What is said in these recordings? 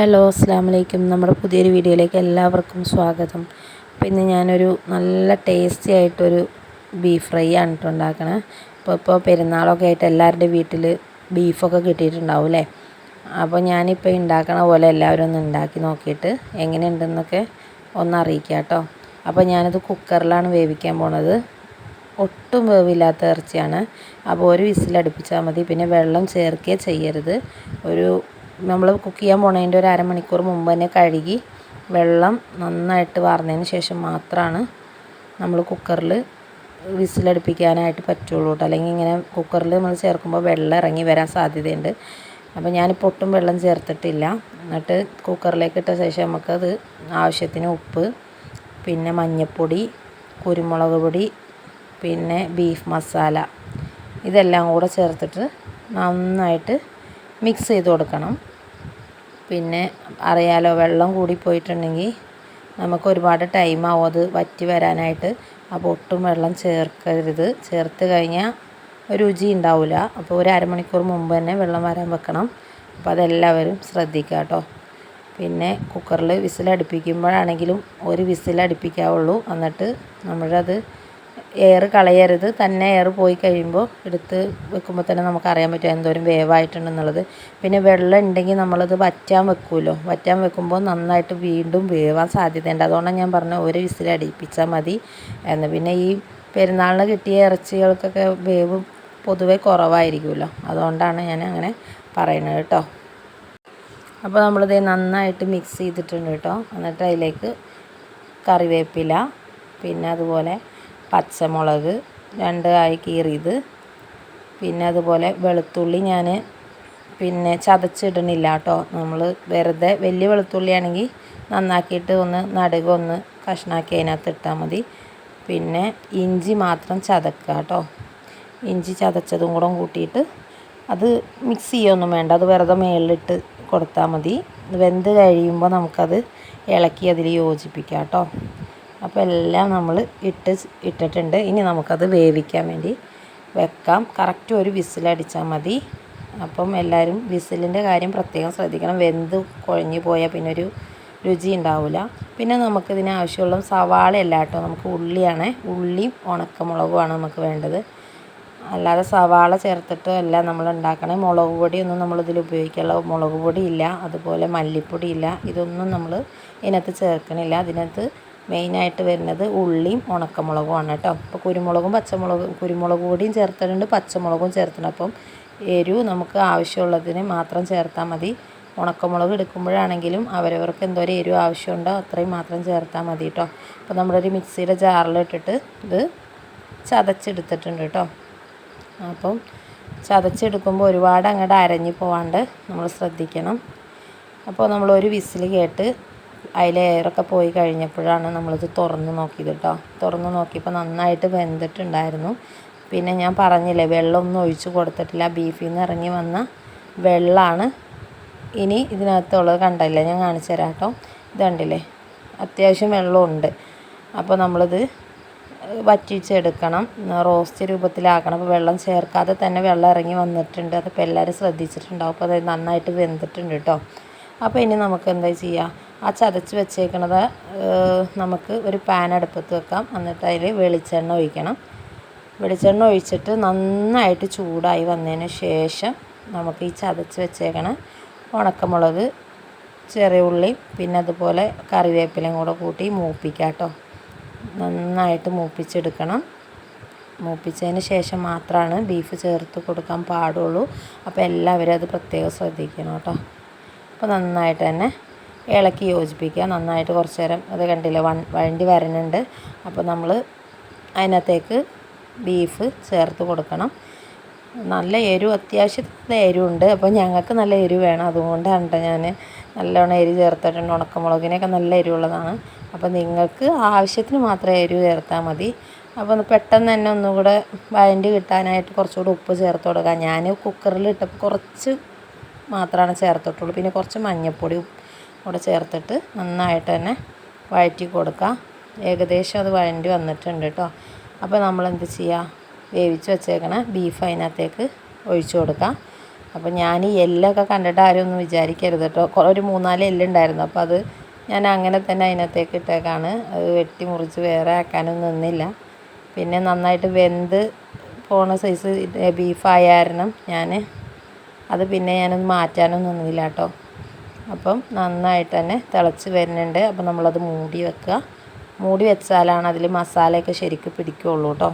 Hello അസ്സാം വലൈക്കും നമ്മുടെ പുതിയൊരു വീഡിയോയിലേക്ക് എല്ലാവർക്കും സ്വാഗതം. അപ്പോൾ ഇന്ന് ഞാനൊരു നല്ല ടേസ്റ്റി ആയിട്ടൊരു ബീഫ് ഫ്രൈ ആണ് കേട്ടോ അപ്പോൾ ഇപ്പോൾ പെരുന്നാളൊക്കെ ആയിട്ട് എല്ലാവരുടെ വീട്ടിൽ ബീഫൊക്കെ കിട്ടിയിട്ടുണ്ടാവും അല്ലേ അപ്പോൾ ഞാനിപ്പോൾ ഉണ്ടാക്കണ പോലെ എല്ലാവരും ഒന്ന് ഉണ്ടാക്കി നോക്കിയിട്ട് എങ്ങനെയുണ്ടെന്നൊക്കെ ഒന്ന് അറിയിക്കുക കേട്ടോ അപ്പോൾ ഞാനത് കുക്കറിലാണ് വേവിക്കാൻ പോണത്. ഒട്ടും വേവില്ലാത്ത ഇറച്ചിയാണ്. അപ്പോൾ ഒരു വിസിലടുപ്പിച്ചാൽ മതി. പിന്നെ വെള്ളം ചേർക്കുകയേ ചെയ്യരുത്. ഒരു നമ്മൾ കുക്ക് ചെയ്യാൻ പോണതിന്റെ ഒരു അരമണിക്കൂർ മുമ്പ് തന്നെ കഴുകി വെള്ളം നന്നായിട്ട് വാർന്നതിന് ശേഷം മാത്രമാണ് നമ്മൾ കുക്കറിൽ വിസിലടുപ്പിക്കാനായിട്ട് പറ്റുള്ളൂ കേട്ടോ അല്ലെങ്കിൽ ഇങ്ങനെ കുക്കറിൽ നമ്മൾ ചേർക്കുമ്പോൾ വെള്ളം ഇറങ്ങി വരാൻ സാധ്യതയുണ്ട്. അപ്പോൾ ഞാനിപ്പോൾ ഒട്ടും വെള്ളം ചേർത്തിട്ടില്ല. എന്നിട്ട് കുക്കറിലേക്ക് ഇട്ട ശേഷം നമുക്കത് ആവശ്യത്തിന് ഉപ്പ് പിന്നെ മഞ്ഞൾപ്പൊടി കുരുമുളക് പൊടി പിന്നെ ബീഫ് മസാല ഇതെല്ലാം കൂടെ ചേർത്തിട്ട് നന്നായിട്ട് മിക്സ് ചെയ്ത് കൊടുക്കണം. പിന്നെ അറിയാലോ വെള്ളം കൂടി പോയിട്ടുണ്ടെങ്കിൽ നമുക്ക് ഒരുപാട് ടൈം ആവും അത് വറ്റി വരാനായിട്ട്. അപ്പോൾ ഒട്ടും വെള്ളം ചേർക്കരുത്. ചേർത്ത് കഴിഞ്ഞാൽ രുചി ഉണ്ടാവില്ല അപ്പോൾ ഒരു അരമണിക്കൂർ മുമ്പ് തന്നെ വെള്ളം വരാൻ വെക്കണം. അപ്പോൾ അതെല്ലാവരും ശ്രദ്ധിക്കുക കേട്ടോ പിന്നെ കുക്കറിൽ വിസിലടുപ്പിക്കുമ്പോഴാണെങ്കിലും ഒരു വിസിലടുപ്പിക്കാവുള്ളൂ. എന്നിട്ട് നമ്മളത് എയർ കളയരുത്. തന്നെ എയർ പോയി കഴിയുമ്പോൾ എടുത്ത് വെക്കുമ്പോൾ തന്നെ നമുക്ക് അറിയാൻ പറ്റും എന്തോരം വേവായിട്ടുണ്ടെന്നുള്ളത്. പിന്നെ വെള്ളം ഉണ്ടെങ്കിൽ നമ്മളത് വറ്റാൻ വെക്കുമല്ലോ വറ്റാൻ വെക്കുമ്പോൾ നന്നായിട്ട് വീണ്ടും വേവാൻ സാധ്യതയുണ്ട്. അതുകൊണ്ടാണ് ഞാൻ പറഞ്ഞത് ഒരു വിസിൽ അടിപ്പിച്ചാൽ മതി എന്ന്. പിന്നെ ഈ പെരുന്നാളിന് കിട്ടിയ ഇറച്ചികൾക്കൊക്കെ വേവ് പൊതുവെ കുറവായിരിക്കുമല്ലോ. അതുകൊണ്ടാണ് ഞാൻ അങ്ങനെ പറയുന്നത് കേട്ടോ. അപ്പോൾ നമ്മളിത് നന്നായിട്ട് മിക്സ് ചെയ്തിട്ടുണ്ട് കേട്ടോ. എന്നിട്ട് അതിലേക്ക് കറിവേപ്പില പിന്നെ അതുപോലെ പച്ചമുളക് രണ്ട് ആയി കീറിയത്. പിന്നെ അതുപോലെ വെളുത്തുള്ളി ഞാൻ പിന്നെ ചതച്ചിടണില്ല കേട്ടോ നമ്മൾ വെറുതെ വലിയ വെളുത്തുള്ളിയാണെങ്കിൽ നന്നാക്കിയിട്ട് ഒന്ന് നടുക ഒന്ന് കഷ്ണാക്കി അതിനകത്ത് ഇട്ടാൽ മതി. പിന്നെ ഇഞ്ചി മാത്രം ചതക്കുക കേട്ടോ ഇഞ്ചി ചതച്ചതും കൂടെ കൂട്ടിയിട്ട് അത് മിക്സ് ചെയ്യൊന്നും വേണ്ട. അത് വെറുതെ മേളിലിട്ട് കൊടുത്താൽ മതി. വെന്ത് കഴിയുമ്പോൾ നമുക്കത് ഇളക്കി അതിൽ യോജിപ്പിക്കാം കേട്ടോ അപ്പോൾ എല്ലാം നമ്മൾ ഇട്ട് ഇട്ടിട്ടുണ്ട്. ഇനി നമുക്കത് വേവിക്കാൻ വേണ്ടി വെക്കാം. കറക്റ്റ് ഒരു വിസിലടിച്ചാൽ മതി. അപ്പം എല്ലാവരും വിസിലിന്റെ കാര്യം പ്രത്യേകം ശ്രദ്ധിക്കണം. വെന്ത് കുഴഞ്ഞു പോയാൽ പിന്നെ ഒരു രുചി ഉണ്ടാവില്ല പിന്നെ നമുക്കിതിന് ആവശ്യമുള്ള സവാള അല്ല കേട്ടോ. നമുക്ക് ഉള്ളിയാണ്. ഉള്ളിയും ഉണക്കമുളകുമാണ് നമുക്ക് വേണ്ടത്. അല്ലാതെ സവാള ചേർത്തിട്ട് അല്ല നമ്മൾ ഉണ്ടാക്കണേ. മുളക് പൊടിയൊന്നും നമ്മളിതിൽ ഉപയോഗിക്കാനുള്ള മുളക് പൊടിയില്ല. അതുപോലെ മല്ലിപ്പൊടിയില്ല. ഇതൊന്നും നമ്മൾ ഇതിനകത്ത് ചേർക്കണില്ല. അതിനകത്ത് മെയിനായിട്ട് വരുന്നത് ഉള്ളിയും ഉണക്കമുളകുമാണ് കേട്ടോ. അപ്പോൾ കുരുമുളകും പച്ചമുളകും കുരുമുളക് പൊടിയും ചേർത്തിട്ടുണ്ട് പച്ചമുളകും ചേർത്തിട്ടുണ്ട്. അപ്പം എരിവ് നമുക്ക് ആവശ്യമുള്ളതിന് മാത്രം ചേർത്താൽ മതി. ഉണക്കമുളക് എടുക്കുമ്പോഴാണെങ്കിലും അവരവർക്ക് എന്തോരം എരിവ് ആവശ്യമുണ്ടോ അത്രയും മാത്രം ചേർത്താൽ മതി കേട്ടോ. അപ്പോൾ നമ്മളൊരു മിക്സിയുടെ ജാറിലിട്ടിട്ട് ഇത് ചതച്ചെടുത്തിട്ടുണ്ട് കേട്ടോ. അപ്പം ചതച്ചെടുക്കുമ്പോൾ ഒരുപാട് അങ്ങോട്ട് അരഞ്ഞു പോവാണ്ട് നമ്മൾ ശ്രദ്ധിക്കണം. അപ്പോൾ നമ്മൾ ഒരു വിസിൽ കേട്ട് അതിലെ എയറൊക്കെ പോയി കഴിഞ്ഞപ്പോഴാണ് നമ്മളിത് തുറന്ന് നോക്കിയത് കേട്ടോ. തുറന്ന് നോക്കിയപ്പോൾ നന്നായിട്ട് വെന്തിട്ടുണ്ടായിരുന്നു. പിന്നെ ഞാൻ പറഞ്ഞില്ലേ വെള്ളമൊന്നും ഒഴിച്ച് കൊടുത്തിട്ടില്ല. ബീഫിൽ നിന്ന് ഇറങ്ങി വന്ന വെള്ളമാണ് ഇനി ഇതിനകത്തുള്ളത് കണ്ടില്ല? ഞാൻ കാണിച്ചു തരാം കേട്ടോ. ഇത് കണ്ടില്ലേ? അത്യാവശ്യം വെള്ളമുണ്ട്. അപ്പോൾ നമ്മളിത് വറ്റിച്ചെടുക്കണം. റോസ്റ്റ് രൂപത്തിലാക്കണം. അപ്പോൾ വെള്ളം ചേർക്കാതെ തന്നെ വെള്ളം ഇറങ്ങി വന്നിട്ടുണ്ട്. അതിപ്പോൾ എല്ലാവരും ശ്രദ്ധിച്ചിട്ടുണ്ടാവും. അപ്പോൾ അത് നന്നായിട്ട് വെന്തിട്ടുണ്ട് കേട്ടോ. അപ്പോൾ ഇനി നമുക്ക് എന്താ ചെയ്യുക? ആ ചതച്ച് വെച്ചേക്കണത് നമുക്ക് ഒരു പാൻ അടുപ്പത്ത് വെക്കാം. എന്നിട്ട് അതിൽ വെളിച്ചെണ്ണ ഒഴിക്കണം. വെളിച്ചെണ്ണ ഒഴിച്ചിട്ട് നന്നായിട്ട് ചൂടായി വന്നതിന് ശേഷം നമുക്ക് ഈ ചതച്ച് വെച്ചേക്കണ ഉണക്കമുളക് ചെറിയ ഉള്ളി പിന്നെ അതുപോലെ കറിവേപ്പിലയും കൂടെ കൂട്ടി മൂപ്പിക്കാം കേട്ടോ നന്നായിട്ട് മൂപ്പിച്ചെടുക്കണം. മൂപ്പിച്ചതിന് ശേഷം മാത്രമാണ് ബീഫ് ചേർത്ത് കൊടുക്കാൻ പാടുള്ളൂ. അപ്പോൾ എല്ലാവരും അത് പ്രത്യേകം ശ്രദ്ധിക്കണം കേട്ടോ. അപ്പോൾ നന്നായിട്ട് തന്നെ ഇളക്കി യോജിപ്പിക്കുക. നന്നായിട്ട് കുറച്ച് നേരം അത് കണ്ടില്ല വൺ വഴണ്ടി വരണുണ്ട് അപ്പോൾ നമ്മൾ അതിനകത്തേക്ക് ബീഫ് ചേർത്ത് കൊടുക്കണം. നല്ല എരിവ് അത്യാവശ്യത്തിന് എരിവുണ്ട്. അപ്പോൾ ഞങ്ങൾക്ക് നല്ല എരിവ് വേണം. അതുകൊണ്ടാണ് ഞാൻ നല്ലോണം എരി ചേർത്തിട്ടുണ്ട്. ഉണക്കമുളകിനൊക്കെ നല്ല എരിവുള്ളതാണ്. അപ്പോൾ നിങ്ങൾക്ക് ആവശ്യത്തിന് മാത്രം എരിവ് ചേർത്താൽ മതി. അപ്പോൾ ഒന്ന് പെട്ടെന്ന് തന്നെ ഒന്നും കൂടെ കിട്ടാനായിട്ട് കുറച്ചുകൂടെ ഉപ്പ് ചേർത്ത് കൊടുക്കുക ഞാൻ കുക്കറിൽ ഇട്ടപ്പോൾ കുറച്ച് മാത്രമാണ് ചേർത്തിട്ടുള്ളൂ. പിന്നെ കുറച്ച് മഞ്ഞൾപ്പൊടി കൂടെ ചേർത്തിട്ട് നന്നായിട്ട് തന്നെ വഴറ്റി കൊടുക്കുക. ഏകദേശം അത് വഴണ്ടി വന്നിട്ടുണ്ട് കേട്ടോ അപ്പോൾ നമ്മൾ എന്ത് ചെയ്യുക വേവിച്ച് വെച്ചേക്കണ ബീഫ് അതിനകത്തേക്ക് ഒഴിച്ചു കൊടുക്കാം അപ്പോൾ ഞാൻ ഈ എല്ലൊക്കെ കണ്ടിട്ട് ആരും ഒന്നും വിചാരിക്കരുത് കേട്ടോ ഒരു മൂന്നാൽ എല്ലുണ്ടായിരുന്നു. അപ്പോൾ അത് ഞാൻ അങ്ങനെ തന്നെ അതിനകത്തേക്ക് ഇട്ടേക്കാണ്. അത് വെട്ടി മുറിച്ച് വേറെ ആക്കാനൊന്നും നിന്നില്ല. പിന്നെ നന്നായിട്ട് വെന്ത് പോണ സൈസ് ബീഫായ കാരണം ഞാൻ അത് പിന്നെ ഞാനൊന്ന് മാറ്റാനൊന്നും നിന്നില്ല കേട്ടോ അപ്പം നന്നായിട്ട് തന്നെ തിളച്ച് വരുന്നുണ്ട്. അപ്പം നമ്മളത് മൂടി വെക്കുക. മൂടി വെച്ചാലാണ് അതിൽ മസാലയൊക്കെ ശരിക്കും പിടിക്കുകയുള്ളൂ കേട്ടോ.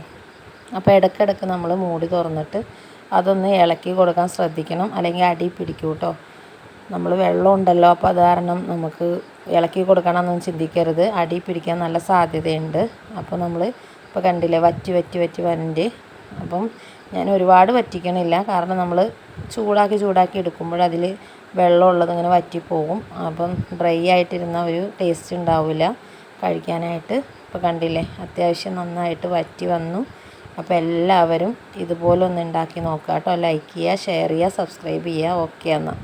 അപ്പോൾ ഇടയ്ക്കിടയ്ക്ക് നമ്മൾ മൂടി തുറന്നിട്ട് അതൊന്ന് ഇളക്കി കൊടുക്കാൻ ശ്രദ്ധിക്കണം. അല്ലെങ്കിൽ അടി പിടിക്കും കേട്ടോ. നമ്മൾ വെള്ളം ഉണ്ടല്ലോ അപ്പോൾ അത് കാരണം നമുക്ക് ഇളക്കി കൊടുക്കണമെന്നൊന്നും ചിന്തിക്കരുത്. അടി പിടിക്കാൻ നല്ല സാധ്യതയുണ്ട്. അപ്പോൾ നമ്മൾ ഇപ്പോൾ കണ്ടില്ലേ വറ്റി വറ്റി വറ്റി വരണ്ട് അപ്പം ഞാൻ ഒരുപാട് വറ്റിക്കണില്ല. കാരണം നമ്മൾ ചൂടാക്കി ചൂടാക്കി എടുക്കുമ്പോൾ അതിൽ വെള്ളമുള്ളത് ഇങ്ങനെ വറ്റിപ്പോകും. അപ്പം ഡ്രൈ ആയിട്ടിരുന്ന ഒരു ടേസ്റ്റ് ഉണ്ടാവില്ല. കഴിക്കാനായിട്ട്. ഇപ്പോൾ കണ്ടില്ലേ അത്യാവശ്യം നന്നായിട്ട് വറ്റി വന്നു. അപ്പോൾ എല്ലാവരും ഇതുപോലെ ഒന്ന് ഉണ്ടാക്കി നോക്കുക കേട്ടോ ലൈക്ക് ചെയ്യുക ഷെയർ ചെയ്യുക സബ്സ്ക്രൈബ് ചെയ്യുക. ഓക്കെ എന്നാൽ